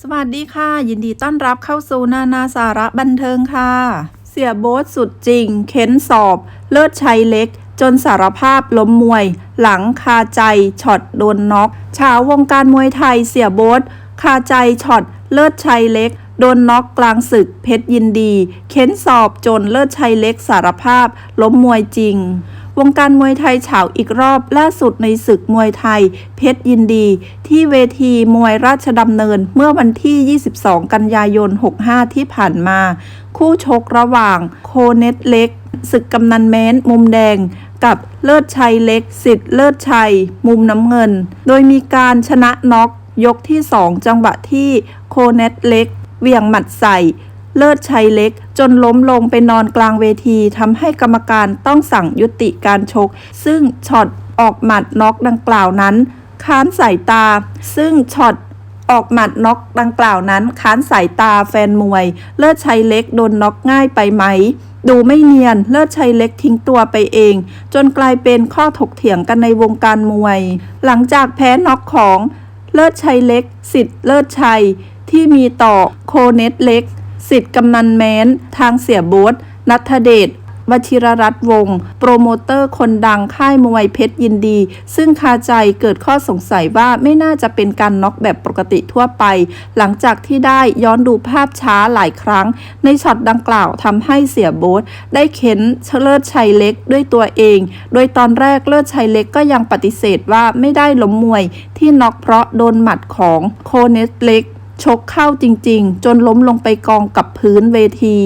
สวัสดีค่ะ ยินดีต้อนรับเข้าสู่นานาสาระบันเทิงค่ะ เสียโบ๊ทสุดจริง เค้นสอบ เลิศชัยเล็ก จนสารภาพล้มมวย หลังคาใจช็อตโดนน็อกเช้าวงการมวยไทยเสียโบ๊ทคาใจช็อต เลิศชัยเล็ก โดนน็อกกลางศึกเพชรยินดี เค้นสอบจนเลิศชัยเล็กสารภาพล้มมวยจริง วงการมวยไทยเฉาอีกรอบล่าสุดในศึกมวยไทย เพชรยินดี ที่เวทีมวยราชดำเนินเมื่อวันที่ 22 กันยายน 65 ที่ผ่านมา คู่ชกระหว่างโคเนตเล็กศึกกำนันแม้นมุมแดงกับเลิศชัยเล็กสิทธิ์เลิศชัย มุมน้ำเงิน โดยมีการชนะน็อกยกที่ 2 จังหวะที่โคเนตเล็กเวียงหมัดใส่ เลิศชัยเล็ก จนล้มลงไปนอนกลางเวทีทำให้กรรมการต้องสั่งยุติการชก ซึ่งช็อตออกหมัดน็อกดังกล่าวนั้น ค้านสายตา ซึ่งช็อตออกหมัดน็อกดังกล่าวนั้น ค้านสายตาแฟนมวย เลิศชัยเล็กโดนน็อกง่ายไปไหม ดูไม่เนียน เลิศชัยเล็กทิ้งตัวไปเอง จนกลายเป็นข้อถกเถียงกันในวงการมวย หลังจากแพ้น็อกของ เลิศชัยเล็ก สิทธิ์เลิศชัย ที่มีต่อโคเนตเล็ก สิทธิ์กำนันแม้น ทางเสียโบ๊ทนัทเดชวชิรรัตน์วงศ์โปรโมเตอร์คนดังค่ายมวยเพชรยินดี ซึ่งคาใจเกิดข้อสงสัยว่าไม่น่าจะเป็นการน็อกแบบปกติทั่วไป หลังจากที่ได้ย้อนดูภาพช้าหลายครั้ง ในช็อตดังกล่าวทำให้เสียโบ๊ทได้เข็นเชลิศชัยเล็กด้วยตัวเอง โดยตอนแรกเลิศชัยเล็กก็ยังปฏิเสธว่าไม่ได้ล้มมวยที่น็อกเพราะโดนหมัดของโคเนสเล็ก ชกเข้าจริงๆ จนล้มลงไปกองกับพื้นเวที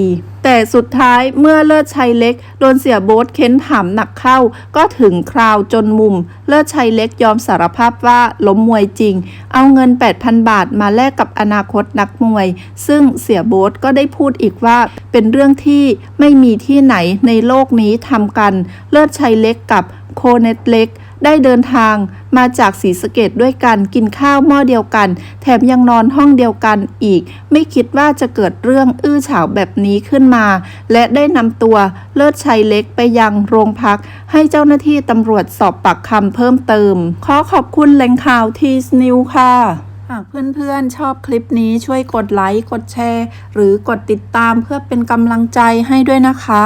แต่สุดท้ายเมื่อเลิศชัยเล็ก โดนเสียโบ๊ทเค้นถามหนักเข้า ก็ถึงคราวจนมุม เลิศชัยเล็กยอมสารภาพว่าล้มมวยจริง เอาเงิน 8,000 บาทมาแลกกับอนาคตนักมวย ซึ่งเสียโบ๊ทก็ได้พูดอีกว่า เป็นเรื่องที่ไม่มีที่ไหนในโลกนี้ทำกัน เลิศชัยเล็กกับโคเนตเล็ก ได้เดินทางมาจากศรีสะเกดด้วยกันกินข้าวหม้อเดียวกัน แถมยังนอนห้องเดียวกันอีก ไม่คิดว่าจะเกิดเรื่องอื้อฉาวแบบนี้ขึ้นมา และได้นำตัวเลิศชัยเล็กไปยังโรงพัก ให้เจ้าหน้าที่ตำรวจสอบปากคำเพิ่มเติม ขอขอบคุณแหล่งข่าวทีสนิวค่ะหากเพื่อนๆ ชอบคลิปนี้ช่วยกดไลค์ กดแชร์ หรือกดติดตามเพื่อเป็นกำลังใจให้ด้วยนะคะ